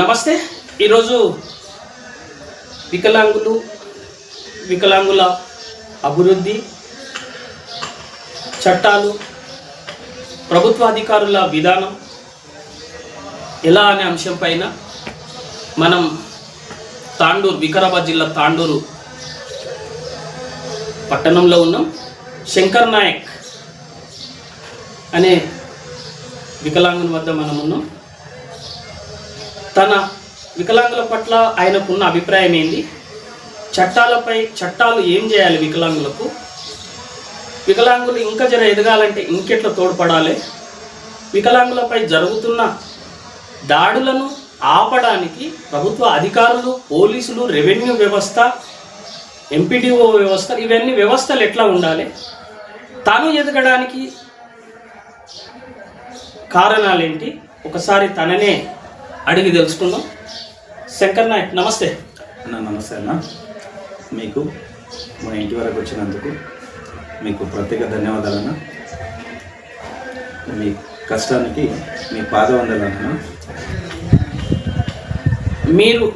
నమస్తే. ఈరోజు వికలాంగులు వికలాంగుల అభివృద్ధి చట్టాలు ప్రభుత్వ అధికారుల విధానం ఎలా అనే అంశం పైన మనం తాండూరు వికారాబాద్ జిల్లా తాండూరు పట్టణంలో ఉన్నాం. శంకర్ నాయక్ అనే వికలాంగుని వద్ద మనం ఉన్నాం. తన వికలాంగుల పట్ల ఆయనకున్న అభిప్రాయం ఏంది? చట్టాలపై చట్టాలు ఏం చేయాలి వికలాంగులకు? వికలాంగులు ఇంకా జర ఎదగాలంటే ఇంకెట్లా తోడ్పడాలి? వికలాంగులపై జరుగుతున్న దాడులను ఆపడానికి ప్రభుత్వ అధికారులు పోలీసులు రెవెన్యూ వ్యవస్థ ఎంపీడీఓ వ్యవస్థ ఇవన్నీ వ్యవస్థలు ఎట్లా ఉండాలి? తాను ఎదగడానికి కారణాలేంటి? ఒకసారి తననే అడిగి తెలుసుకుందాం. శంకర్ నాయక్ నమస్తే. అన్న నమస్తే అన్న. మీకు మా ఇంటి వరకు వచ్చినందుకు మీకు ప్రత్యేక ధన్యవాదాలు అన్న. మీ కష్టానికి మీ పాదవందలు అన్న. మీరు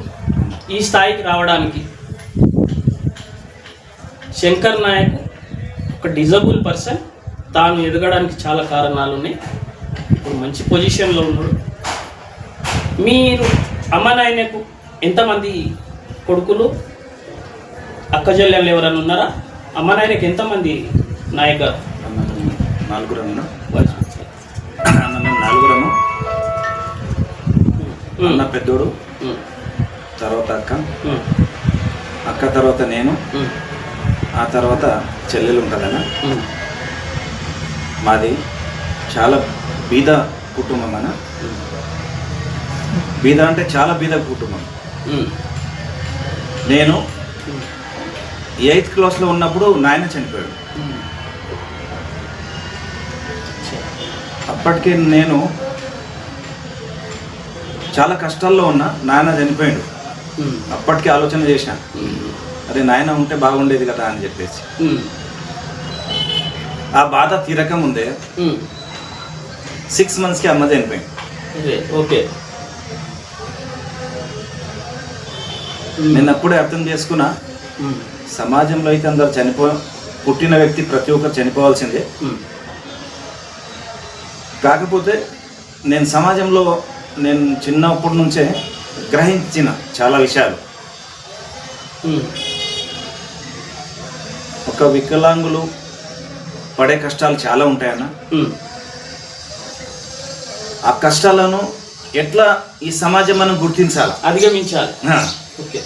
ఈ స్థాయికి రావడానికి శంకర్ నాయక్ ఒక డిజబుల్ పర్సన్. తాను ఎదగడానికి చాలా కారణాలు ఉన్నాయి ఇప్పుడు మంచి పొజిషన్లో ఉన్నాడు. మీరు అమ్మ నాయనకు ఎంతమంది కొడుకులు? అక్క చెల్లెళ్ళు ఎవరైనా ఉన్నారా? అమ్మ నాయనకి ఎంతమంది నాయక్ నలుగురము. అన్న నలుగురము పెద్దోడు తర్వాత అక్క. అక్క తర్వాత నేను. ఆ తర్వాత చెల్లెలు ఉంటుందన్న. మాది చాలా బీద కుటుంబం అన్న. బీద అంటే చాలా బీద కుటుంబం నేను ఎయిత్ క్లాస్లో ఉన్నప్పుడు నాయన చనిపోయాడు. అప్పటికే నేను చాలా కష్టాల్లో ఉన్నా నాయన చనిపోయాడు. అప్పటికే ఆలోచన చేసిన ఉమ్, అరే నాయన ఉంటే బాగుండేది కదా అని చెప్పేసి. ఆ బాధ తీరక ముందే ఉమ్. సిక్స్ మంత్స్కి అమ్మ చనిపోయింది. ఓకే. నేను అప్పుడే అర్థం చేసుకున్నా ఉమ్, సమాజంలో అయితే అందరు చనిపో పుట్టిన వ్యక్తి ప్రతి ఒక్కరు చనిపోవాల్సిందే. ఉమ్, కాకపోతే నేను సమాజంలో నేను చిన్నప్పటి నుంచే గ్రహించిన చాలా విషయాలు. ఒక వికలాంగులు పడే కష్టాలు చాలా ఉంటాయన్న. ఆ కష్టాలను ఎట్లా ఈ సమాజం మనం గుర్తించాలి? అధిగమించాలి. ఓకే.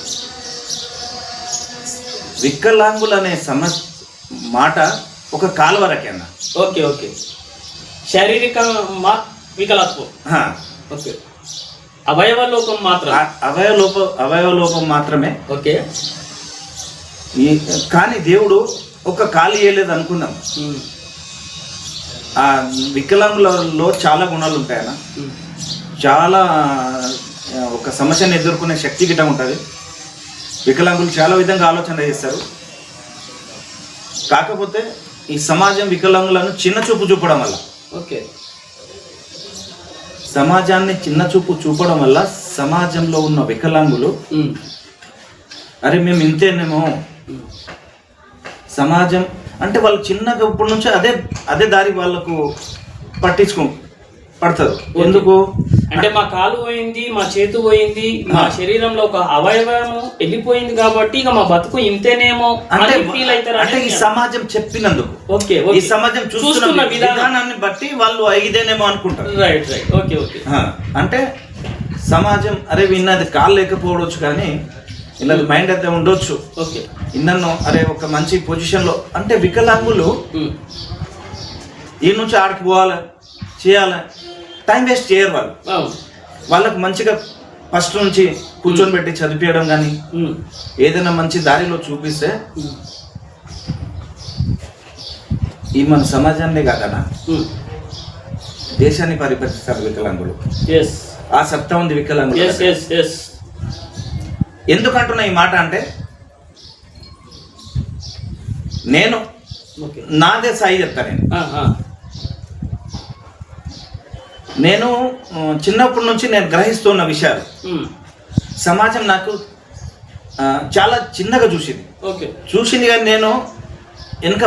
వికలాంగులు అనే సమ మాట ఒక కాలువరకే అన్న ఓకే ఓకే. శారీరక మా వికలత్వం. ఓకే. అవయవ లోపం మాత్రం. ఆ అవయవలోప అవయవలోపం మాత్రమే. ఓకే. ఈ కానీ దేవుడు ఒక కాలు వేయలేదు అనుకుందాం ఉమ్, ఆ వికలాంగులలో చాలా గుణాలు ఉంటాయన్న ఉమ్, చాలా ఒక సమస్యను ఎదుర్కొనే శక్తి గిట్ట ఉంటుంది. వికలాంగులు చాలా విధంగా ఆలోచన చేస్తారు. కాకపోతే ఈ సమాజం వికలాంగులను చిన్న చూపు చూపడం వల్ల ఓకే. సమాజాన్ని చిన్న చూపు చూపడం వల్ల సమాజంలో ఉన్న వికలాంగులు అరే మేము ఇంతేనేమో. సమాజం అంటే వాళ్ళు చిన్నగా ఇప్పటి నుంచి అదే అదే దారి వాళ్ళకు పట్టించుకో పడతారు ఎందుకు? అంటే మా కాలు పోయింది మా చేతు పోయింది మా శరీరంలో ఒక అవయవం వెళ్ళిపోయింది కాబట్టి ఇక మా బతుకు ఇంతేనేమో అంటే ఫీల్ అవుతారు అంటే ఈ సమాజం చెప్పినందుకు. ఓకే ఈ సమాజం చూస్తున్న చూస్తున్న విధానం. విధానాన్ని బట్టి వాళ్ళు ఇదేనేమో అనుకుంటారు. Right right okay okay. అంటే సమాజం అరే విన్నది కాలు లేకపోవచ్చు కానీ ఇలా మైండ్ అయితే ఉండొచ్చు. ఓకే. ఇన్నను అరే ఒక మంచి పొజిషన్లో. అంటే వికలాంగులు ఉమ్, ఈ నుంచి ఆడికి పోవాలి చేయాలి. టైం వేస్ట్ చేయరు వాళ్ళు. వాళ్ళకు మంచిగా ఫస్ట్ నుంచి కూర్చొని పెట్టి చదివించడం కానీ ఏదైనా మంచి దారిలో చూపిస్తే ఈ మన సమాజాన్ని కాదన్నా ఉమ్. దేశాన్ని పరిపాలిస్తారు వికలాంగులు. ఆ సత్తా ఉంది వికలాంగులు ఎందుకంటున్నా ఈ మాట అంటే నేను నాదే సాయి చెప్తా నేను. నేను చిన్నప్పటి నుంచి నేను గ్రహిస్తున్న విషయాలు. సమాజం నాకు చాలా చిన్నగా చూసింది. ఓకే. చూసింది కానీ నేను వెనుక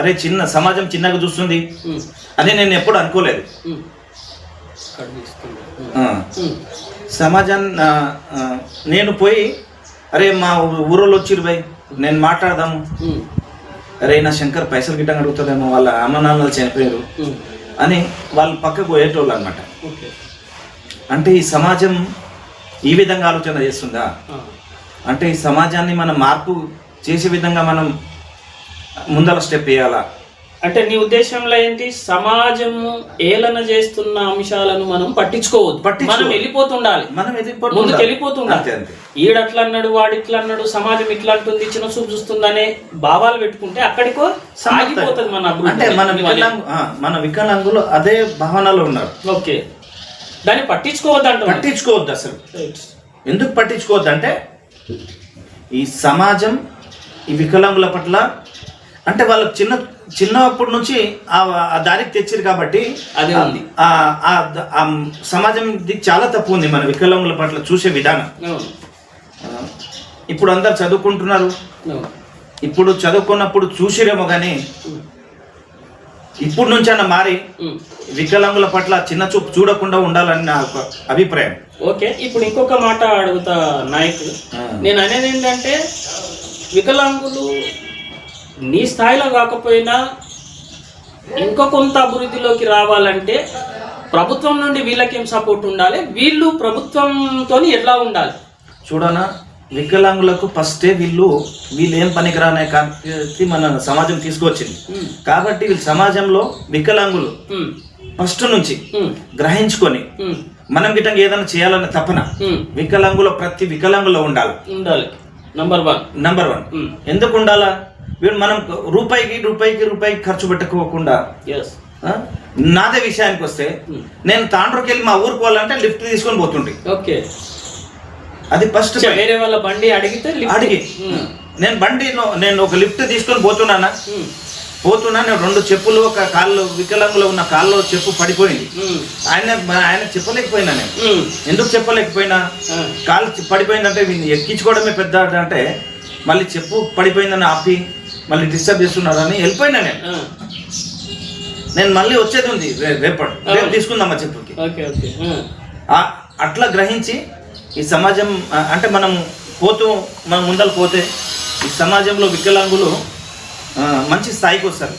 అరే చిన్న సమాజం చిన్నగా చూస్తుంది అని నేను ఎప్పుడు అనుకోలేదు. సమాజాన్ని నేను పోయి అరే మా ఊరోళ్ళు వచ్చిరు భయ్ నేను మాట్లాడదాము. అరే నా శంకర్ పైసలు గిట్టంగా అడుగుతాడేమో వాళ్ళ అమ్మ నాన్నలు చనిపోయారు. అని వాళ్ళు పక్కకు పోయేటోళ్ళు అనమాట అంటే ఈ సమాజం ఈ విధంగా ఆలోచన చేస్తుందా? అంటే ఈ సమాజాన్ని మనం మార్పు చేసే విధంగా మనం ముందల స్టెప్ వేయాలా? అంటే నీ ఉద్దేశంలో ఏంటి? సమాజము ఏలన చేస్తున్న అంశాలను మనం పట్టించుకోవద్దు. పట్టించుకో- మనం వెళ్ళిపోతుండాలి. మనం ముందుకు. వెళ్ళిపోతుండాలి ఈడట్లా అన్నాడు వాడిట్లా అన్నాడు సమాజం ఇట్లా అంటుంది చిన్న చూపు చూస్తుంది అనే భావాలు పెట్టుకుంటే అక్కడికో సాగిపోతుంది మన అంటే మన మన వికలాంగులు అదే భావనలో ఉన్నారు. ఓకే. దాన్ని పట్టించుకోవద్దు అంటున్నాను. పట్టించుకోవద్దు అసలు. ఎందుకు పట్టించుకోవద్దు అంటే ఈ సమాజం ఈ వికలాంగుల పట్ల అంటే వాళ్ళకి చిన్న చిన్నప్పటి నుంచి ఆ దారికి తెచ్చారు కాబట్టి అదే ఉంది. సమాజం చాలా తప్పు ఉంది మన వికలాంగుల పట్ల చూసే విధానం ఇప్పుడు అందరు చదువుకుంటున్నారు. ఇప్పుడు చదువుకున్నప్పుడు చూసిరేమో కానీ ఇప్పుడు నుంచైనా మారి ఉమ్. వికలాంగుల పట్ల చిన్న చూపు చూడకుండా ఉండాలని నా అభిప్రాయం ఓకే ఇప్పుడు ఇంకొక మాట అడుగుతా నాయక్ ఆ. నేను అనేది ఏంటంటే వికలాంగులు నీ స్థాయిలో కాకపోయినా ఇంకో కొంత అభివృద్ధిలోకి రావాలంటే ప్రభుత్వం నుండి వీళ్ళకేం సపోర్ట్ ఉండాలి? వీళ్ళు ప్రభుత్వంతో ఎట్లా ఉండాలి? చూడనా వికలాంగులకు ఫస్టే వీళ్ళు వీళ్ళు ఏం పనికిరానే కాబట్టి మన సమాజం తీసుకొచ్చింది. కాబట్టి వీళ్ళు సమాజంలో వికలాంగులు ఫస్ట్ నుంచి గ్రహించుకొని మనం గిట్టంగా ఏదైనా చేయాలన్న తపన వికలాంగుల ప్రతి వికలాంగులో ఉండాలి. ఉండాలి. నంబర్ వన్ నంబర్ వన్ ఎందుకు ఉండాలా? మనం రూపాయికి రూపాయికి రూపాయికి ఖర్చు పెట్టుకోకుండా. నాదే విషయానికి వస్తే ఉమ్, నేను తాండ్రుకి వెళ్ళి మా ఊరికి పోవాలంటే లిఫ్ట్ తీసుకొని పోతుండే ఓకే అది ఫస్ట్ వేరే వాళ్ళ బండి అడిగితే అడిగి. ఉమ్, నేను బండి నేను ఒక లిఫ్ట్ తీసుకొని పోతున్నానా? ఉమ్, పోతున్నా నేను రెండు చెప్పులు ఒక కాళ్ళు వికలాంగులో ఉన్న కాల్లో చెప్పు పడిపోయింది. ఆయన ఆయన చెప్పలేకపోయినా నేను. ఎందుకు చెప్పలేకపోయినా? చి- పడిపోయిందంటే ఎక్కించుకోవడమే పెద్ద అంటే మళ్ళీ చెప్పు పడిపోయిందని ఆపి మళ్ళీ డిస్టర్బ్ చేస్తున్నారని వెళ్ళిపోయినా నేను. నేను మళ్ళీ వచ్చేది ఉంది రేపటి. రేపు తీసుకుందామా చెప్పుకి. అట్లా గ్రహించి ఈ సమాజం అంటే మనం పోతూ మనం ముందలు పోతే ఈ సమాజంలో వికలాంగులు మంచి స్థాయికి వస్తారు.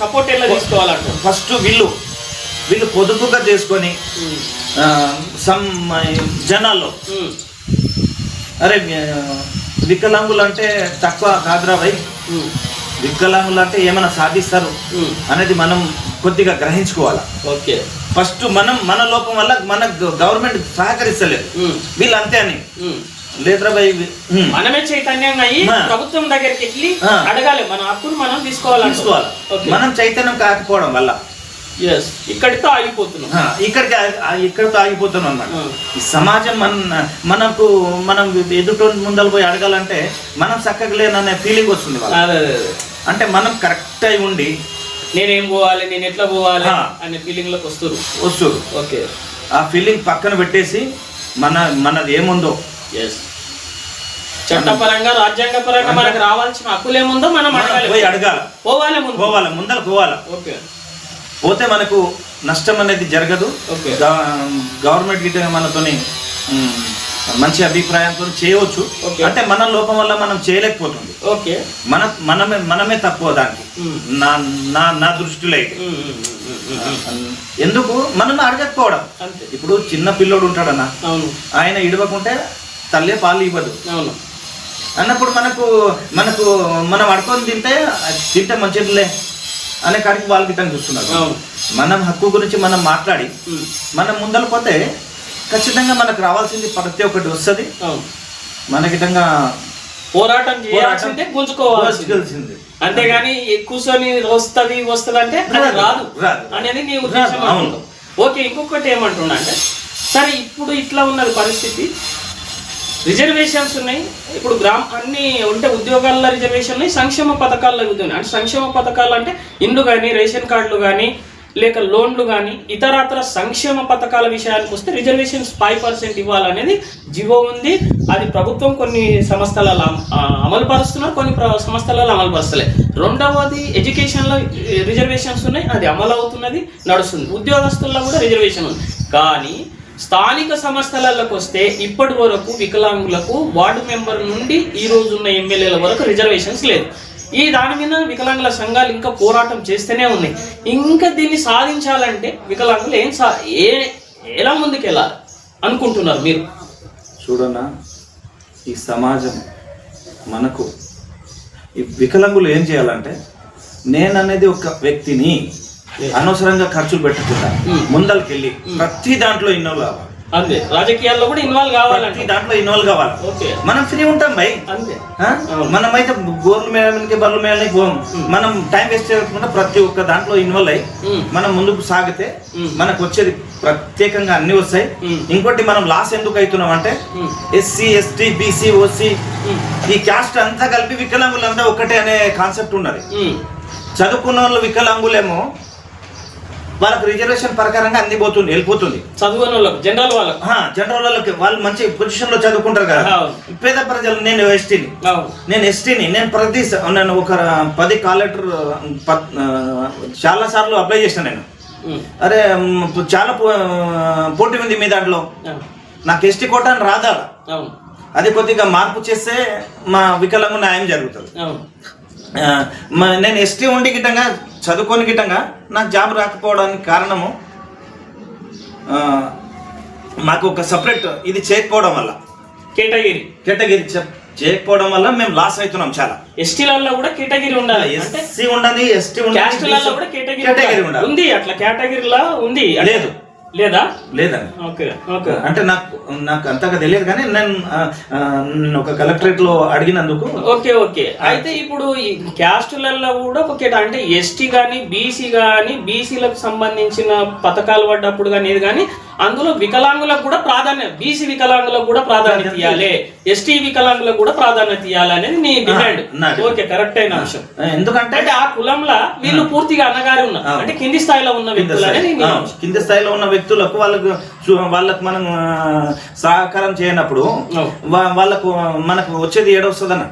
సపోర్ట్ ఎలా తీసుకోవాలంటారు? ఫస్ట్ వీళ్ళు వీళ్ళు పొదుపుగా చేసుకొని సమ్ జనాల్లో. అరే వికలాంగులు అంటే తక్కువ కాదురా భయ్. ఉమ్, వికలాంగులు అంటే ఏమైనా సాధిస్తారు అనేది మనం కొద్దిగా గ్రహించుకోవాలి. ఓకే. ఫస్ట్ మనం మన లోపం వల్ల మన గవర్నమెంట్ సహకరిస్తలేదు. వీళ్ళు అంతే అని. ఉమ్. లేదురా భయ్ ఉమ్, మనమే చైతన్యంగా అయ్యి. ప్రభుత్వం దగ్గరికి వెళ్ళి. అడగాలి మన హక్కును మనం తీసుకోవాలి. తీసుకోవాలి మనం చైతన్యం కాకపోవడం వల్ల. ఇక్కడితో ఆగిపోతున్నాం. ఇక్కడికి ఇక్కడితో ఆగిపోతున్నాం అన్నమాట. ఈ సమాజం మన మనకు మనం ఎదుటి ముందలు పోయి అడగాలంటే మనం చక్కగా లేననే ఫీలింగ్ వస్తుంది అంటే మనం కరెక్ట్ అయి ఉండి నేనేం పోవాలి నేను ఎట్లా పోవాలి. అనే ఫీలింగ్లోకి వస్తారు వస్తుంది ఓకే. ఆ ఫీలింగ్ పక్కన పెట్టేసి మన మనది ఏముందో? ఎస్ చట్టపరంగా రాజ్యాంగ పరంగా మనకు రావాల్సిన హక్కులు ఏముందో మనం అడగాలి. పోయి అడగాలి. పోవాలి ముందు. పోవాలి ముందర పోవాలి. ఓకే. పోతే మనకు నష్టం అనేది జరగదు. గవర్నమెంట్ గిట్ట మనతోని మంచి అభిప్రాయంతో చేయవచ్చు. అంటే మన లోపం వల్ల మనం చేయలేకపోతుంది. ఓకే. మన మనమే మనమే తక్కువ దానికి. నా నా నా దృష్టిలో అయితే. ఎందుకు? మనం అడగకపోవడం. ఇప్పుడు చిన్న పిల్లోడు ఉంటాడన్న. అవును. ఆయన ఇడవకుంటే తల్లే పాలు ఇవ్వదు. అవును. అన్నప్పుడు మనకు మనకు మనం అడుకొని తింటే తింటే మంచిదిలే. అనే కాడికి వాళ్ళు గిట్టని చూస్తున్నారు. మనం హక్కు గురించి మనం మాట్లాడి మనం ముందర పోతే ఖచ్చితంగా మనకు రావాల్సింది ప్రతి ఒక్కటి వస్తుంది. అవును. మన గిట్టంగా పోరాటం చేయాల్సిందే గుంజుకోవాల్సిందే. తెలిసింది అంతేగాని కూర్చొని వస్తుంది వస్తుంది అంటే రాదు. అనేది నీ ఉద్దేశం. ఓకే ఇంకొకటి ఏమంటున్నా అంటే సరే ఇప్పుడు ఇట్లా ఉన్నది పరిస్థితి రిజర్వేషన్స్ ఉన్నాయి. ఇప్పుడు గ్రామ అన్ని ఉంటే ఉద్యోగాల్లో రిజర్వేషన్ ఉన్నాయి సంక్షేమ పథకాల్లో ఉన్నాయి అంటే సంక్షేమ పథకాలు అంటే ఇండ్లు కానీ రేషన్ కార్డులు కానీ లేక లోన్లు కానీ ఇతరత్ర సంక్షేమ పథకాల విషయానికి వస్తే రిజర్వేషన్స్ ఫైవ్ పర్సెంట్ ఇవ్వాలనేది జివో ఉంది. అది ప్రభుత్వం కొన్ని సంస్థలలో అమలు పరుస్తున్నారు కొన్ని ప్ర- సంస్థలలో అమలు పరుస్తలే రెండవది ఎడ్యుకేషన్లో రిజర్వేషన్స్ ఉన్నాయి అది అమలు అవుతున్నది నడుస్తుంది. ఉద్యోగస్తుల్లో కూడా రిజర్వేషన్ ఉంది. కానీ స్థానిక సంస్థలకు వస్తే ఇప్పటి వరకు వికలాంగులకు వార్డు మెంబర్ నుండి ఈ రోజు ఉన్న ఎమ్మెల్యేల వరకు రిజర్వేషన్స్ లేదు. ఈ దాని మీద వికలాంగుల సంఘాలు ఇంకా పోరాటం చేస్తూనే ఉన్నాయి. ఇంకా దీన్ని సాధించాలంటే వికలాంగులు ఏం సా ఏ ఎలా ముందుకెళ్ళాలి అనుకుంటున్నారు మీరు? చూడన్నా ఈ సమాజం మనకు ఈ వికలాంగులు ఏం చేయాలంటే నేను అనేది ఒక వ్యక్తిని అనవసరంగా ఖర్చులు పెట్టకుండా Hmm. ముందలకెళ్ళి ప్రతి దాంట్లో ఇన్వాల్వ్ కావాలి. అంతే. రాజకీయాల్లో కూడా ఇన్వాల్వ్ కావాలంటే దాంట్లో ఇన్వాల్వ్ కావాలి. మనం ఫ్రీ ఉంటాం భయ్? అవును. మనమైతే గోర్లు మేళానికి బర్రెలు మేళానికి పోం. మనం టైం వేస్ట్ చేయకుండా ప్రతి ఒక్క దాంట్లో ఇన్వాల్వ్ అయ్యి మనం ముందుకు సాగితే. మనకు వచ్చేది ప్రత్యేకంగా అన్ని వస్తాయి. ఇంకోటి మనం లాస్ ఎందుకు అవుతున్నాం అంటే ఎస్సీ ఎస్టీ బీసీ ఓసీ ఈ క్యాస్ట్ అంతా కలిపి వికలాంగులంతా ఒక్కటే అనే కాన్సెప్ట్ ఉన్నది. చదువుకున్న వాళ్ళు వికలాంగులేమో వాళ్ళకి రిజర్వేషన్ ప్రకారంగా అందిపోతుంది వెళ్ళిపోతుంది. చదువుకున్న వాళ్ళకు. జనరల్ వాళ్ళకు జనరల్ వాళ్ళకి వాళ్ళు మంచి పొజిషన్లో చదువుకుంటారు కదా. పేద ప్రజలు నేను ఎస్టీని నేను ఎస్టీని నేను ప్రతి నేను ఒక పది కాల్ లెటర్ ప- ఆ, చాలా సార్లు అప్లై చేసిన నేను. అరే చాలా పోటీ ఉంది మీ దాంట్లో. నాకు ఎస్టీ కోట అని రాదా అది కొద్దిగా మార్పు చేస్తే మా వికలాంగు న్యాయం జరుగుతుంది. నేను ఎస్టీ ఉండి గిట్టంగా చదువుకొని గిట్టంగా నాకు జాబ్ రాకపోవడానికి కారణము మాకు ఒక సపరేట్ ఇది చేయకపోవడం వల్ల. కేటగిరీ. కేటగిరీ చేయకపోవడం వల్ల మేము లాస్ అవుతున్నాం చాలా. ఎస్టీలలో కూడా కేటగిరీ ఉండాలి. ఎస్సీ ఉండదు ఎస్టీ కూడా కేటగిరీ ఉండాలి. ఉండాలి. ఉంది అట్లా కేటగిరీలా ఉంది. లేదు. లేదా? లేదండి ఓకే ఓకే. అంటే నాకు నాకు అంతగా తెలియదు కానీ నేను ఒక కలెక్టరేట్లో అడిగినందుకు. Okay okay. అయితే ఇప్పుడు ఈ క్యాస్టులలో కూడా ఒక అంటే ఎస్టీ కానీ బీసీ కానీ బీసీలకు సంబంధించిన పథకాలు పడ్డప్పుడు కానీ ఏది కానీ అందులో వికలాంగులకు కూడా ప్రాధాన్యత బీసీ వికలాంగులకు కూడా ప్రాధాన్యత ఇవ్వాలి ఎస్టీ వికలాంగులకు కూడా ప్రాధాన్యత ఇవ్వాలి అనేది నీ డిమాండ్. ఓకే కరెక్ట్ అయిన అంశం. ఎందుకంటే అంటే ఆ కులంలో వీళ్ళు పూర్తిగా అన్నగారి ఉన్నారు. అంటే కింది స్థాయిలో ఉన్న వ్యక్తులు అనేది. కింద స్థాయిలో ఉన్న వ్యక్తులకు వాళ్ళకు వాళ్ళకు మనం సహకారం చేయనప్పుడు వాళ్ళకు మనకు వచ్చేది ఏడొస్తుందన్న.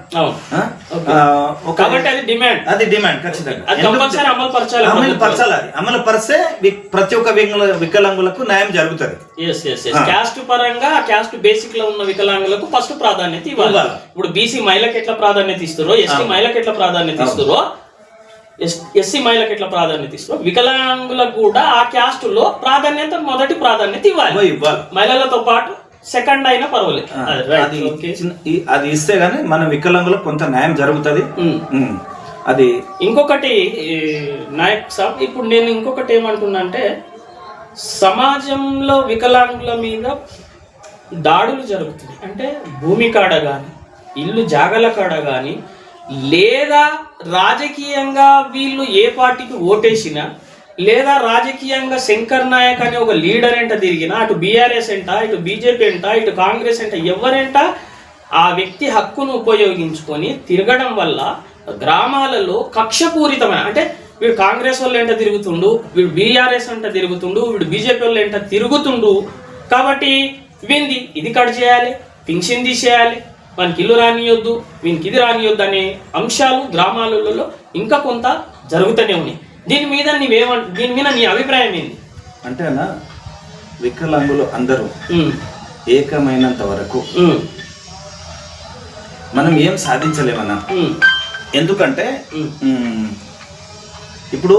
కాబట్టి అది డిమాండ్. అది డిమాండ్ ఖచ్చితంగా. అమలు పరచాలి అమలు. పరచాలి అమలు పరిస్తే ప్రతి ఒక్క వికల- వికలాంగులకు న్యాయం జరుగుతుంది. క్యాస్ట్ పరంగా క్యాస్ట్ బేసిక్లో ఉన్న వికలాంగులకు ఫస్ట్ ప్రాధాన్యత ఇవ్వాలి. ఇప్పుడు బీసీ మహిళకి ఎట్లా ప్రాధాన్యత ఇస్తారో ఎస్టీ. మహిళకి ఎట్లా ప్రాధాన్యత అవును. ఇస్తారో ఎస్సీ మహిళకి ఎట్లా ప్రాధాన్యత ఇస్తారో వికలాంగులకు కూడా ఆ క్యాస్ట్లో ప్రాధాన్యత మొదటి ప్రాధాన్యత ఇవ్వాలి. ఇవ్వాలి మహిళలతో పాటు సెకండ్ అయినా పర్వాలేదు. అది అది ఇస్తే గానీ మన వికలాంగులకు కొంత న్యాయం జరుగుతుంది. అది ఇంకొకటి నాయక్ సాబ్ ఇప్పుడు నేను ఇంకొకటి ఏమంటున్నా అంటే సమాజంలో వికలాంగుల మీద దాడులు జరుగుతున్నాయి. అంటే భూమి కాడ కానీ ఇల్లు జాగల కాడ కానీ లేదా రాజకీయంగా వీళ్ళు ఏ పార్టీకి ఓటేసినా లేదా రాజకీయంగా శంకర్ నాయక్ అనే ఒక లీడర్ ఎంట తిరిగినా అటు బీఆర్ఎస్ ఎంట ఇటు బీజేపీ ఎంట ఇటు కాంగ్రెస్ ఎంట ఎవరెంట ఆ వ్యక్తి హక్కును ఉపయోగించుకొని తిరగడం వల్ల గ్రామాలలో కక్షపూరితమైన అంటే వీడు కాంగ్రెస్ వాళ్ళు ఎంట తిరుగుతుండు వీడు బీఆర్ఎస్ అంట తిరుగుతుండు వీడు బీజేపీ వాళ్ళు ఎంట తిరుగుతుండు కాబట్టి వింది ఇది కట్ చేయాలి పింఛన్ తీసేయాలి. వానికి ఇల్లు రానియొద్దు వీనికి ఇది రానియొద్దు అనే అంశాలు గ్రామాలలో ఇంకా కొంత జరుగుతూనే ఉన్నాయి. దీని మీద నీవేమంట దీని మీద నీ అభిప్రాయం ఏంది? అంటే అన్న వికలాంగులు అందరూ ఏకమైనంత వరకు మనం ఏం సాధించలేమన్నా. ఎందుకంటే ఇప్పుడు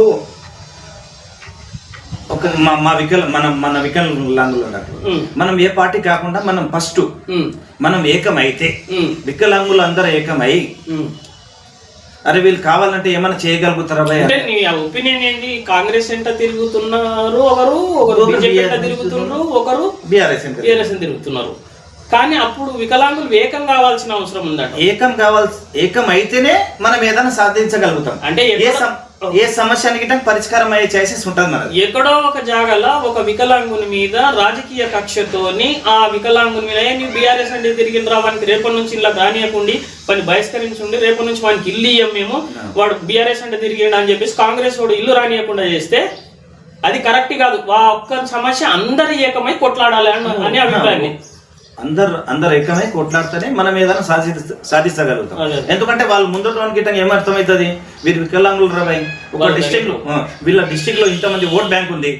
ఒక మా మా వికల మనం మన వికలాంగులు ఉన్నట్టు ఉమ్, మనం ఏ పార్టీ కాకుండా మనం ఫస్ట్. మనం ఏకమైతే వికలాంగులు అందరూ ఏకమై. అరే వీళ్ళు కావాలంటే ఏమైనా చేయగలుగుతారా భయ అంటే నీ ఒపీనియన్ ఏంటి? కాంగ్రెస్ ఎంట తిరుగుతున్నారు ఒకరు ఒకరు బీజేపీ ఎంట తిరుగుతున్నారు ఒకరు బీఆర్ఎస్ టీఆర్ఎస్ తిరుగుతున్నారు. కానీ అప్పుడు వికలాంగులు ఏకం కావాల్సిన అవసరం ఉందట. ఏకం కావాల్సి ఏకం అయితేనే మనం ఏదైనా సాధించగలుగుతాం. అంటే ఏ సమస్యానికి పరిష్కారం అయ్యే ఛాయిసెస్ ఉంటుంది మనది ఎక్కడో ఒక జాగాలో ఒక వికలాంగుని మీద రాజకీయ కక్షతోని ఆ వికలాంగుని మీద "ఏ, నువ్వు బీఆర్ఎస్ అంటే తిరిగిన రావానికి రేపటి నుంచి ఇలా రానియకుండి పని బహిష్కరించుండి రేపటి నుంచి వానికి ఇల్లు ఇయ్యం మేము వాడు బీఆర్ఎస్ అంటే తిరిగిండు అని చెప్పేసి కాంగ్రెస్ వాడు ఇల్లు రానియకుండా చేస్తే అది కరెక్ట్ కాదు. ఆ ఒక్క సమస్య అందరి ఏకమై కొట్లాడాలి అనే అభిప్రాయం అందరు అందరు ఏకమై కొట్లాడితేనే మనం ఏదైనా సాధి సాధిస్తగలుగుతాం. అదే. ఎందుకంటే వాళ్ళు ముందు గిట్టంగా ఏమర్థమవుతుంది వీరు వికలాంగులు రాబాయి ఒక డిస్ట్రిక్ట్లో వీళ్ళ డిస్ట్రిక్ట్లో ఇంతమంది ఓట్ బ్యాంక్ ఉంది.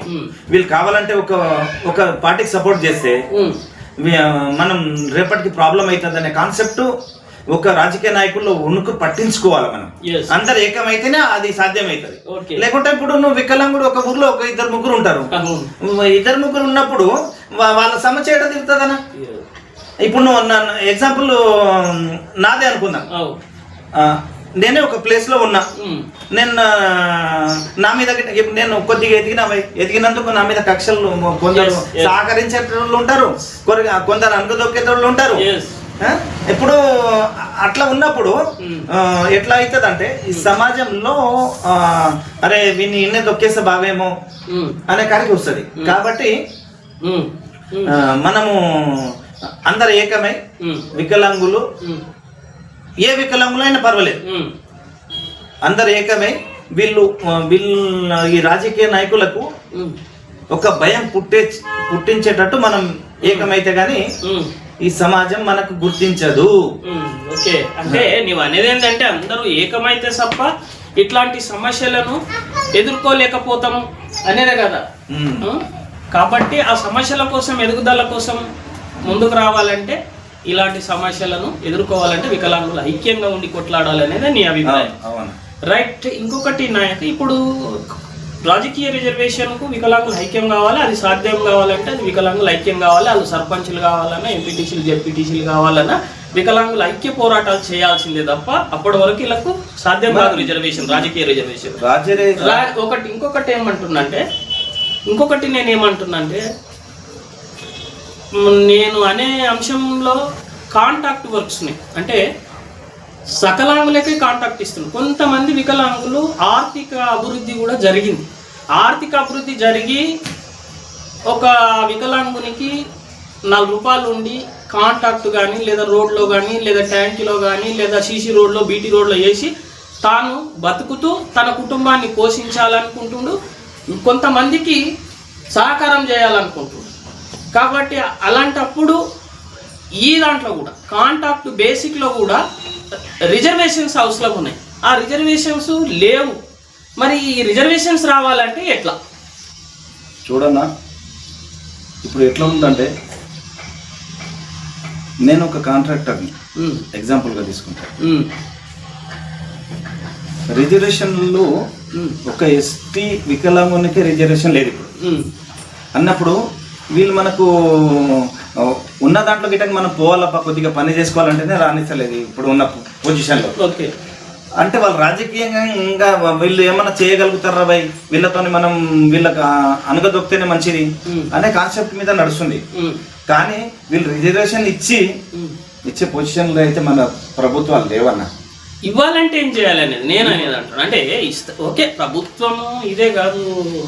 వీళ్ళు కావాలంటే ఒక ఒక పార్టీకి సపోర్ట్ చేస్తే మనం రేపటికి ప్రాబ్లం అవుతుంది అనే కాన్సెప్ట్ ఒక రాజకీయ నాయకుల్లో ఉనికి పట్టించుకోవాలి మనం. అందరు ఏకమైతేనే అది సాధ్యమవుతుంది. లేకుంటే ఇప్పుడు నువ్వు వికలాంగుడు ఒక ఊర్లో ఒక ఇద్దరు ముగ్గురు ఉంటారు. ఇద్దరు ముగ్గురు ఉన్నప్పుడు వాళ్ళ సమస్య చేయడం తిరుగుతుందనా ఇప్పుడు నువ్వు ఎగ్జాంపుల్ నాదే అనుకుందాం నేనే ఒక ప్లేస్లో ఉన్నా. నేను నా మీద నేను కొద్దిగా ఎదిగిన ఎదిగినందుకు నా మీద కక్షలు కొందరు. సహకరించే ఉంటారు కొందరు అనుకదొక్కే వాళ్ళు ఉంటారు? ఇప్పుడు అట్లా ఉన్నప్పుడు ఎట్లా అవుతుంది అంటే ఈ సమాజంలో అరే వీన్ని ఇన్నే దొక్కేస్తే బావేమో. అనే కాడికి వస్తుంది కాబట్టి మనము అందరు ఏకమై. వికలాంగులు. ఏ వికలాంగులైనా పర్వాలేదు. అందరు ఏకమై వీళ్ళు వీళ్ళు ఈ రాజకీయ నాయకులకు. ఒక భయం పుట్టే పుట్టించేటట్టు మనం ఏకమైతే గాని ఉమ్. ఈ సమాజం మనకు గుర్తించదు. ఓకే. అంటే నీవు అనేది ఏంటంటే అందరూ ఏకమైతే తప్ప ఇట్లాంటి సమస్యలను ఎదుర్కోలేకపోతాము అనేదే కదా? కాబట్టి ఆ సమస్యల కోసం ఎదుగుదల కోసం ముందుకు రావాలంటే ఇలాంటి సమస్యలను ఎదుర్కోవాలంటే వికలాంగులు ఐక్యంగా ఉండి కొట్లాడాలి అనేది నీ అభిప్రాయం. రైట్. ఇంకొకటి నాయక ఇప్పుడు రాజకీయ రిజర్వేషన్కు వికలాంగులు ఐక్యం కావాలి అది సాధ్యం కావాలంటే అది వికలాంగులు ఐక్యం కావాలి వాళ్ళు సర్పంచులు కావాలన్నా ఎంపీటీసీలు జెడ్పీటీసీలు కావాలన్నా వికలాంగులు ఐక్య పోరాటాలు చేయాల్సిందే తప్ప అప్పటి వరకు వీళ్ళకు సాధ్యం కాదు రిజర్వేషన్ రాజకీయ రిజర్వేషన్. ఒకటి ఇంకొకటి ఏమంటున్నంటే ఇంకొకటి నేను ఏమంటున్నంటే నేను అనే అంశంలో కాంటాక్ట్ వర్క్స్ని అంటే సకలాంగులకే కాంటాక్ట్ ఇస్తున్నాను కొంతమంది వికలాంగులు ఆర్థిక అభివృద్ధి కూడా జరిగింది. ఆర్థిక అభివృద్ధి జరిగి ఒక వికలాంగునికి నాలుగు రూపాయలు ఉండి కాంటాక్ట్ కానీ లేదా రోడ్లో కానీ లేదా ట్యాంక్లో కానీ లేదా సీసీ రోడ్లో బీటీ రోడ్లో వేసి తాను బతుకుతూ తన కుటుంబాన్ని పోషించాలనుకుంటుండు. కొంతమందికి సహకారం చేయాలనుకుంటుండు. కాబట్టి అలాంటప్పుడు ఈ దాంట్లో కూడా కాంటాక్ట్ బేసిక్లో కూడా రిజర్వేషన్స్ అవసరం ఉన్నాయి. ఆ రిజర్వేషన్స్ లేవు. మరి ఈ రిజర్వేషన్స్ రావాలంటే ఎట్లా? చూడన్నా ఇప్పుడు ఎట్లా ఉందంటే నేను ఒక కాంట్రాక్టర్ని ఎగ్జాంపుల్గా తీసుకుంటా. ఉమ్, రిజర్వేషన్లు ఒక ఎస్టీ వికలాంగునికి రిజర్వేషన్ లేదు ఇప్పుడు. అన్నప్పుడు వీళ్ళు మనకు ఉన్న దాంట్లో గిట్ట మనం పోవాలప్ప కొద్దిగా పని చేసుకోవాలంటేనే రాణిస్తలేదు ఇప్పుడు ఉన్న పొజిషన్లో ఓకే. అంటే వాళ్ళు రాజకీయంగా ఇంకా వీళ్ళు ఏమన్నా చేయగలుగుతారా బాయ్ వీళ్ళతోని మనం వీళ్ళకి ఆ, అనగదొక్కితేనే మంచిది అనే కాన్సెప్ట్ మీద నడుస్తుంది. కానీ వీళ్ళు రిజర్వేషన్ ఇచ్చి. ఇచ్చే పొజిషన్లో అయితే మన ప్రభుత్వాలు లేవన్నా. ఇవ్వాలంటే ఏం చేయాలి అనేది నేను అనేది అంటాను అంటే ఇస్త ఓకే ప్రభుత్వము ఇదే కాదు.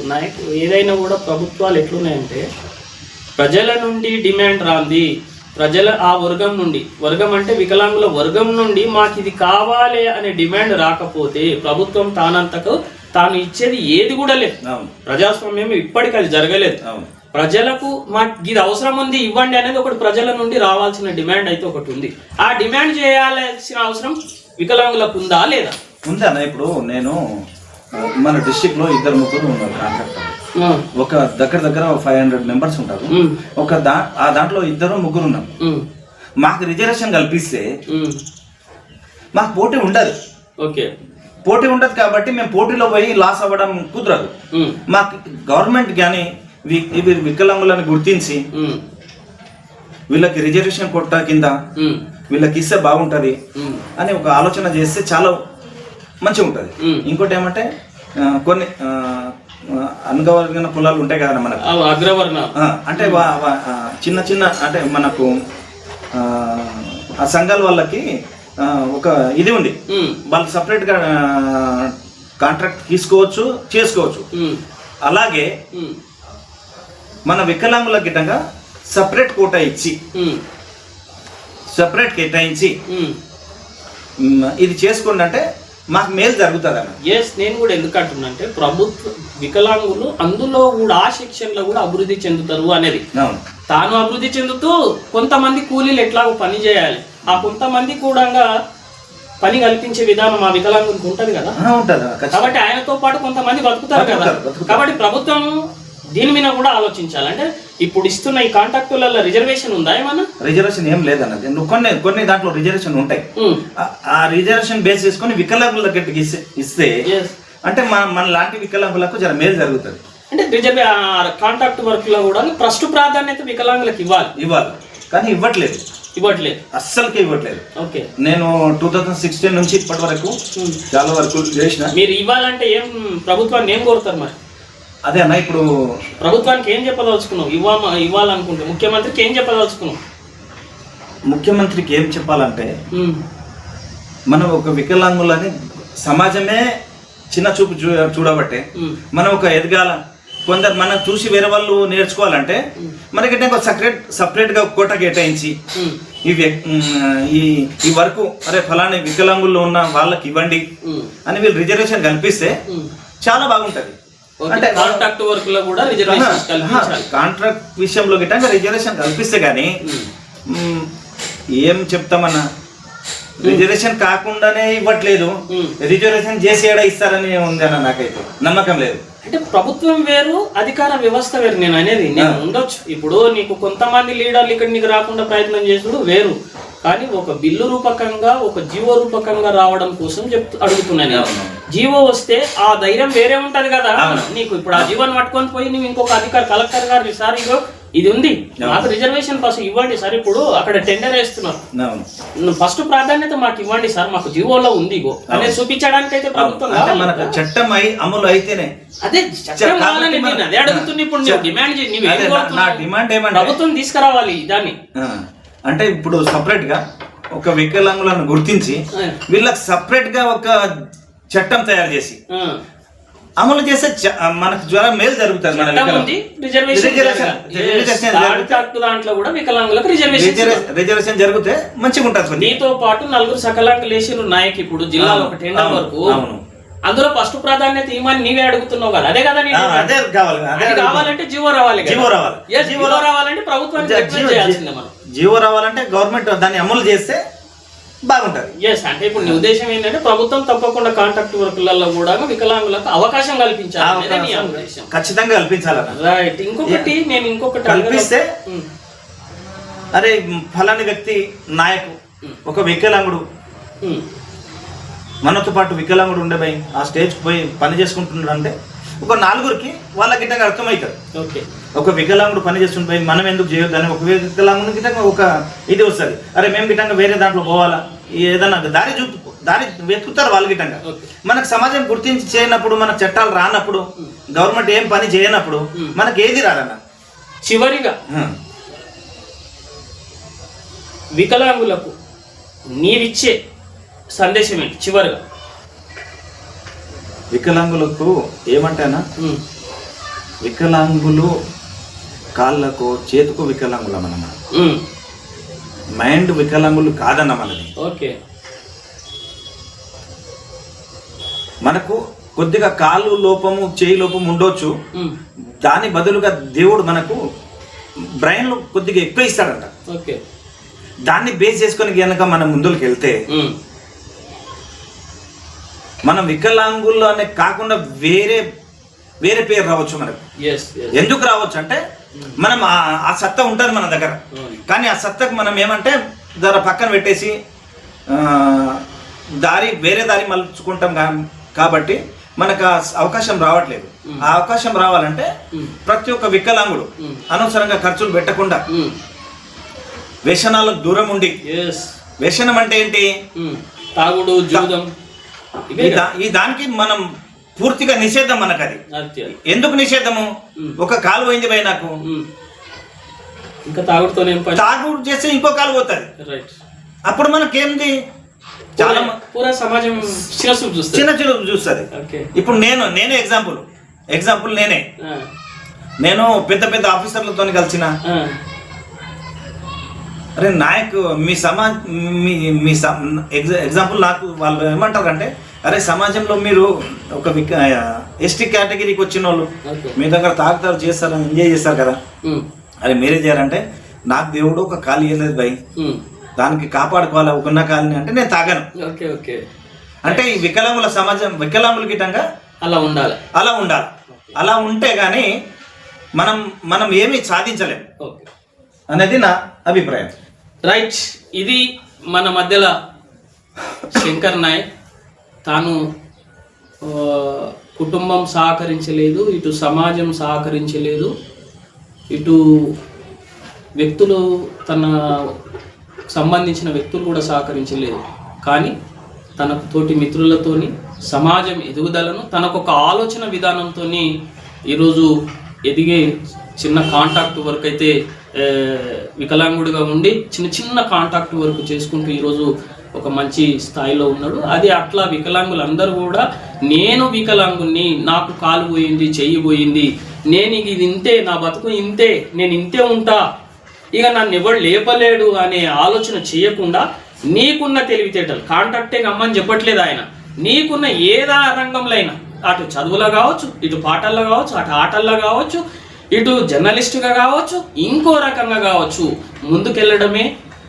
నాయకు ఏదైనా కూడా ప్రభుత్వాలు ఎట్లున్నాయంటే ప్రజల నుండి డిమాండ్ రాంది. ప్రజల ఆ వర్గం నుండి. వర్గం అంటే వికలాంగుల వర్గం నుండి మాకు ఇది కావాలి అనే డిమాండ్ రాకపోతే ప్రభుత్వం తానంతకు తాను ఇచ్చేది ఏది కూడా లేదు. ప్రజాస్వామ్యం ఇప్పటికీ అది జరగలేదు. ప్రజలకు మాకు ఇది అవసరం ఉంది ఇవ్వండి అనేది ఒకటి ప్రజల నుండి రావాల్సిన డిమాండ్ అయితే ఒకటి ఉంది. ఆ డిమాండ్ చేయాల్సిన అవసరం వికలాంగులకు ఉందా లేదా? ఉందన్న ఇప్పుడు నేను మన డిస్టిక్లో ఇద్దరు ముగ్గురు ఉన్నారు కాంట్రాక్టర్ ఒక దగ్గర దగ్గర ఫైవ్ హండ్రెడ్ మెంబర్స్ ఉంటారు. ఒక దా ఆ దాంట్లో ఇద్దరు ముగ్గురు ఉన్నాం మాకు రిజర్వేషన్ కల్పిస్తే. మాకు పోటీ ఉండదు. ఓకే. పోటీ ఉండదు కాబట్టి మేము పోటీలో పోయి లాస్ అవ్వడం కుదరదు. మాకు గవర్నమెంట్ కానీ ఇవి వికలాంగులను గుర్తించి వీళ్ళకి రిజర్వేషన్ కొట్ట కింద వీళ్ళకి ఇస్తే బాగుంటుంది అని ఒక ఆలోచన చేస్తే చాలా మంచిగా ఉంటుంది. ఇంకోటి ఏమంటే కొన్ని అనుగవర్గిన కులాలు ఉంటాయి కదా మనకు. అగ్రవర్ణ. అంటే చిన్న చిన్న అంటే మనకు ఆ, సంఘాల వాళ్ళకి ఒక ఇది ఉంది. వాళ్ళు సపరేట్గా కాంట్రాక్ట్ తీసుకోవచ్చు చేసుకోవచ్చు. అలాగే మన వికలాంగుల గిట్టంగా సపరేట్ కోటా ఇచ్చి సపరేట్ కేటాయించి ఇది చేసుకోండి అంటే మాకు మేలు జరుగుతుంది అన్న ఎస్ నేను కూడా ఎందుకు అంటున్నా అంటే ప్రభుత్వ వికలాంగులు అందులో కూడా ఆ సెక్షన్లో కూడా అభివృద్ధి చెందుతారు అనేది. తాను అభివృద్ధి చెందుతూ కొంతమంది కూలీలు ఎట్లాగో పని చేయాలి. ఆ కొంతమంది కూడా పని కల్పించే విధానం ఆ వికలాంగులకు ఉంటది కదా. కాబట్టి ఆయనతో పాటు కొంతమంది బతుకుతారు కదా. కాబట్టి ప్రభుత్వం దీని మీద కూడా ఆలోచించాలి. అంటే ఇప్పుడు ఇస్తున్న ఈ కాంట్రాక్టులలో రిజర్వేషన్ ఉందా ఏమన్నా? రిజర్వేషన్ ఏం లేదన్నది నువ్వు కొన్ని కొన్ని దాంట్లో రిజర్వేషన్ ఉంటాయి. ఆ- రిజర్వేషన్ బేస్ చేసుకొని వికలాంగుల గట్టికి ఇస్తే. అంటే మన మన లాంటి వికలాంగులకు జర మేలు జరుగుతుంది. అంటే రిజర్వే కాంట్రాక్ట్ వర్క్లో కూడా ఫస్ట్ ప్రాధాన్యత వికలాంగులకు ఇవ్వాలి. ఇవ్వాలి. కానీ ఇవ్వట్లేదు. ఇవ్వట్లేదు. అస్సలకే ఇవ్వట్లేదు. ఓకే. నేను టూ థౌజండ్ సిక్స్టీన్ నుంచి ఇప్పటి వరకు. చాలా వరకు చేసిన. మీరు ఇవ్వాలంటే ఏం ప్రభుత్వాన్ని ఏం కోరుతారు మరి? అదే అన్న ఇప్పుడు ప్రభుత్వానికి ఏం చెప్పదలుచుకున్నావు ఇవ్వ ఇవ్వాలనుకుంటే ముఖ్యమంత్రికి ఏం చెప్పదలుచుకున్నావు ముఖ్యమంత్రికి ఏం చెప్పాలంటే. మనం ఒక వికలాంగులని సమాజమే చిన్న చూపు చూ చూడబట్టే. మనం ఒక ఎదగాల కొందరు మనం చూసి వేరే వాళ్ళు నేర్చుకోవాలంటే మనకంటే ఒక సపరేట్ సపరేట్గా కోట కేటాయించి. ఈ ఈ ఈ వరకు అరే ఫలాని వికలాంగుల్లో ఉన్న వాళ్ళకి ఇవ్వండి. అని వీళ్ళు రిజర్వేషన్ కల్పిస్తే. చాలా బాగుంటది. అంటే కాంట్రాక్ట్ వర్క్లో కూడా రిజర్వేషన్ కల్పించాలి. కాంట్రాక్ట్ విషయంలో గిట్టంగా రిజర్వేషన్ కల్పిస్తే గానీ మ్, ఏం చెప్తామన్నా? రిజర్వేషన్ కాకుండానే ఇవ్వట్లేదు. రిజర్వేషన్ చేసి ఏడా ఇస్తారని ఉంది అన్న నాకైతే. నమ్మకం లేదు. అంటే ప్రభుత్వం వేరు అధికార వ్యవస్థ వేరు నేను అనేది నేను. ఉండొచ్చు ఇప్పుడు నీకు కొంతమంది లీడర్లు ఇక్కడ నీకు రాకుండా ప్రయత్నం చేసుడు వేరు కానీ ఒక బిల్లు రూపకంగా ఒక జీవో రూపకంగా రావడం కోసం చెప్తూ అడుగుతున్నాను. జీవో వస్తే ఆ ధైర్యం వేరే ఉంటది కదా. నీకు ఇప్పుడు ఆ జీవోని పట్టుకొని పోయి నువ్వు ఇంకొక అధికారి కలెక్టర్ గారు సార్ ఇగో ఇది ఉంది. మాకు రిజర్వేషన్ ఫస్ట్ ఇవ్వండి సార్ ఇప్పుడు అక్కడ టెండర్ వేస్తున్నారు. ఫస్ట్ ప్రాధాన్యత మాకు ఇవ్వండి సార్ మాకు జీవోలో ఉంది ఇగో. అనేది చూపించడానికి అయితే ప్రభుత్వం మనకు. చట్టం అయి అమలు అయితేనే. అదే చట్టం కావాలని నేను అదే అడుగుతున్నా ఇప్పుడు డిమాండ్ నా- డిమాండ్ ఏమంటే ప్రభుత్వం తీసుకురావాలి దాన్ని. అంటే ఇప్పుడు సపరేట్గా ఒక వికలాంగులను గుర్తించి. వీళ్ళకి సపరేట్గా ఒక చట్టం తయారు చేసి. అమలు చేస్తే మనకు జ్వరం మేలు జరుగుతుంది దాంట్లో కూడా వికలాంగులకు రిజర్వేషన్ రిజర్వే- రిజర్వేషన్ జరిగితే మంచిగా ఉంటుంది. నీతో పాటు నలుగురు సకలాంగులు వేసిరు నాయక్ ఇప్పుడు జిల్లాలో ఒక టెండర్ వరకు. అందులో ఫస్ట్ ప్రాధాన్యత ఇవ్వమని నీవే అడుగుతున్నావు కదా. అదే కదా. అదే కావాలి. అదే. కావాలంటే జీవో రావాలి. జీవో రావాలి. జీవో రావాలంటే ప్రభుత్వానికి మనం. జీవో రావాలంటే గవర్నమెంట్ దాన్ని అమలు చేస్తే బాగుంటది. ఎస్ అంటే ఇప్పుడు నీ ఉద్దేశం ఏంటంటే ప్రభుత్వం తప్పకుండా కాంట్రాక్ట్ వర్కులలో కూడా వికలాంగులకు అవకాశం కల్పించాలి ఖచ్చితంగా కల్పించాలన్న రైట్ ఇంకొకటి నేను ఇంకొకటి కల్పిస్తే అరే ఫలాని వ్యక్తి నాయకు ఒక వికలాంగుడు. మనతో పాటు వికలాంగుడు ఉండే ఆ స్టేజ్కి పోయి పని చేసుకుంటున్నాడు అంటే ఒక నాలుగురికి వాళ్ళ గిట్టగా అర్థమవుతుంది. ఓకే. ఒక వికలాంగుడు పని చేస్తుంటే మనం ఎందుకు చేయొద్దని ఒక వికలాంగుడి గిట్టంగా ఒక ఇది వస్తుంది. అరే మేము గిట్టంగా వేరే దాంట్లో పోవాలా? ఏదన్నా దారి చూపు దారి వెతుకుతారు వాళ్ళ గిట్టంగా. మనకు సమాజం గుర్తించి చేయనప్పుడు మన చట్టాలు రానప్పుడు గవర్నమెంట్ ఏం పని చేయనప్పుడు మనకి ఏది రాదన్న? చివరిగా. వికలాంగులకు నీవిచ్చే సందేశం ఏంటి? చివరిగా. వికలాంగులకు ఏమంటానా? వికలాంగులు కాళ్ళకు చేతుకు వికలాంగులం అన్నమాట. మైండ్ వికలాంగులు కాదన్న మనది. ఓకే. మనకు కొద్దిగా కాలు లోపము చేయి లోపం ఉండొచ్చు. దాని బదులుగా దేవుడు మనకు బ్రెయిన్ కొద్దిగా ఎక్కువ ఇస్తాడంట. ఓకే. దాన్ని బేస్ చేసుకొని కనుక మనం ముందుకు వెళ్తే మనం వికలాంగులు అనే కాకుండా వేరే వేరే పేరు రావచ్చు మనకు. ఎందుకు రావచ్చు అంటే మనం ఆ- సత్తా ఉంటుంది మన దగ్గర. అవును. కానీ ఆ సత్తకు మనం ఏమంటే దాని పక్కన పెట్టేసి దారి వేరే దారి మలుచుకుంటాం కాబట్టి మనకు ఆ అవకాశం రావట్లేదు. ఆ అవకాశం రావాలంటే ప్రతి ఒక్క వికలాంగుడు. అనవసరంగా ఖర్చులు పెట్టకుండా వ్యసనాలకు దూరం ఉండి వ్యసనం అంటే ఏంటి? తాగుడు జూదం. ఇవే ఈ దానికి మనం పూర్తిగా నిషేధం మనకు అది ఎందుకు నిషేధము. ఒక కాలు పోయింది పోయి నాకు. ఇంకా తాగుడుతోనే పని? తాగుడు చేస్తే ఇంకో కాలు పోతుంది. రైట్. అప్పుడు మనకేంది? చాలా పూరా సమాజం శిరస్సు చూస్తుంది. చిన్న చిన్న చూస్తుంది. ఇప్పుడు నేను నేనే ఎగ్జాంపుల్ ఎగ్జాంపుల్ నేనే. నేను పెద్ద పెద్ద ఆఫీసర్లతో కలిసిన. అరే నాయక్ మీ సమా మీ మీ ఎగ్జాంపుల్ నాకు వాళ్ళు ఏమంటారు అంటే అరే సమాజంలో మీరు ఒక ఎస్టీ కేటగిరీకి వచ్చిన వాళ్ళు మీ దగ్గర తాగుతారు చేస్తారు ఎంజాయ్ చేస్తారు కదా? అరే మీరే చేయాలంటే నాకు దేవుడు ఒక కాలు ఇవ్వలేదు భయ్. దానికి కాపాడుకోవాలి ఉన్న కాలిని అంటే నేను తాగను. Okay okay. అంటే ఈ వికలాంగుల సమాజం వికలాంగుల గిట్టంగా అలా ఉండాలి. అలా ఉండాలి. అలా ఉంటే గానీ మనం మనం ఏమీ సాధించలేం. అనేది నా అభిప్రాయం. రైట్. ఇది మన మధ్యలో శంకర్ నాయక్. తాను కుటుంబం సహకరించలేదు ఇటు సమాజం సహకరించలేదు ఇటు వ్యక్తులు తన సంబంధించిన వ్యక్తులు కూడా సహకరించలేదు. కానీ తన తోటి మిత్రులతోని సమాజం ఎదుగుదలను తనకు ఒక ఆలోచన విధానంతో ఈరోజు ఎదిగే చిన్న కాంటాక్ట్ వరకు అయితే వికలాంగుడిగా ఉండి చిన్న చిన్న కాంటాక్ట్ వరకు చేసుకుంటూ ఈరోజు ఒక మంచి స్థాయిలో ఉన్నాడు. అది అట్లా వికలాంగులందరూ కూడా నేను వికలాంగుని నాకు కాలు పోయింది చెయ్యి పోయింది నేను ఇది ఇంతే నా బతుకు ఇంతే నేను ఇంతే ఉంటా. ఇక నన్ను ఎవడు లేపలేడు అనే ఆలోచన చేయకుండా నీకున్న తెలివితేటలు కాంట్రాక్టే గమ్మని చెప్పట్లేదు ఆయన. నీకున్న ఏదా రంగంలో అయినా అటు చదువులో కావచ్చు ఇటు పాటల్లో కావచ్చు అటు ఆటల్లో కావచ్చు ఇటు జర్నలిస్టుగా కావచ్చు ఇంకో రకంగా కావచ్చు ముందుకెళ్ళడమే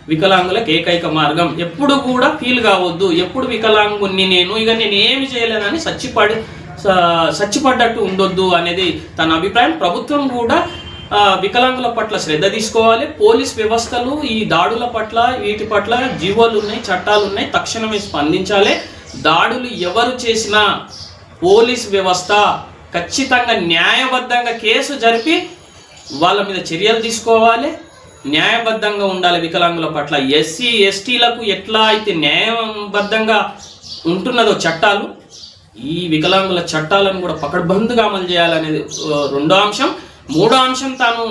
వికలాంగులకు ఏకైక మార్గం. ఎప్పుడు కూడా ఫీల్ కావద్దు. ఎప్పుడు వికలాంగుని నేను ఇక నేను ఏమి చేయలేనని సచ్చిపడి స- సచ్చిపడ్డట్టు ఉండొద్దు అనేది తన అభిప్రాయం. ప్రభుత్వం కూడా వికలాంగుల పట్ల శ్రద్ధ తీసుకోవాలి. పోలీస్ వ్యవస్థలు ఈ దాడుల పట్ల వీటి పట్ల జీవోలు ఉన్నాయి చట్టాలు ఉన్నాయి. తక్షణమే స్పందించాలి. దాడులు ఎవరు చేసినా పోలీస్ వ్యవస్థ ఖచ్చితంగా న్యాయబద్ధంగా కేసు జరిపి వాళ్ళ మీద చర్యలు తీసుకోవాలి. న్యాయబద్ధంగా ఉండాలి వికలాంగుల పట్ల. ఎస్సీ ఎస్టీలకు ఎట్లా అయితే న్యాయబద్ధంగా ఉంటున్నదో చట్టాలు ఈ వికలాంగుల చట్టాలను కూడా పకడ్బందుగా అమలు చేయాలనేది రెండో అంశం. మూడో అంశం తాను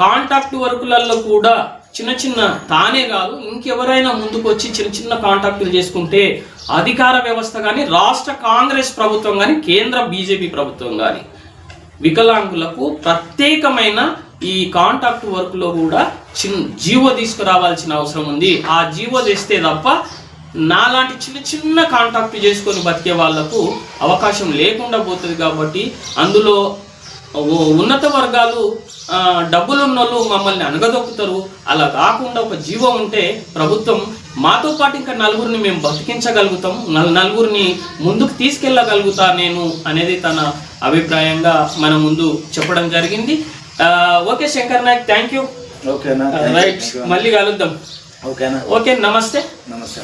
కాంటాక్ట్ వర్కులలో కూడా చిన్న చిన్న తానే కాదు ఇంకెవరైనా ముందుకు వచ్చి చిన్న చిన్న కాంటాక్టులు చేసుకుంటే అధికార వ్యవస్థ కానీ రాష్ట్ర కాంగ్రెస్ ప్రభుత్వం కానీ కేంద్ర బీజేపీ ప్రభుత్వం కానీ వికలాంగులకు ప్రత్యేకమైన ఈ కాంటాక్ట్ వర్క్లో కూడా చిన్న జీవో తీసుకురావాల్సిన అవసరం ఉంది. ఆ జీవో తెస్తే తప్ప నాలాంటి చిన్న చిన్న కాంటాక్ట్ చేసుకొని బతికే వాళ్ళకు అవకాశం లేకుండా పోతుంది కాబట్టి అందులో ఉన్నత వర్గాలు డబ్బులు డబ్బులున్న వాళ్ళు మమ్మల్ని అనగదొక్కుతారు. అలా కాకుండా ఒక జీవం ఉంటే ప్రభుత్వం మాతో పాటు ఇంకా నలుగురిని మేము బతికించగలుగుతాం. నలుగురిని ముందుకు తీసుకెళ్ళగలుగుతా నేను అనేది తన అభిప్రాయంగా మన ముందు చెప్పడం జరిగింది. Okay Shankar Naik thank you ఓకేనా? రైట్ మళ్ళీ కలుద్దాం. ఓకేనా? ఓకే నమస్తే. నమస్తే.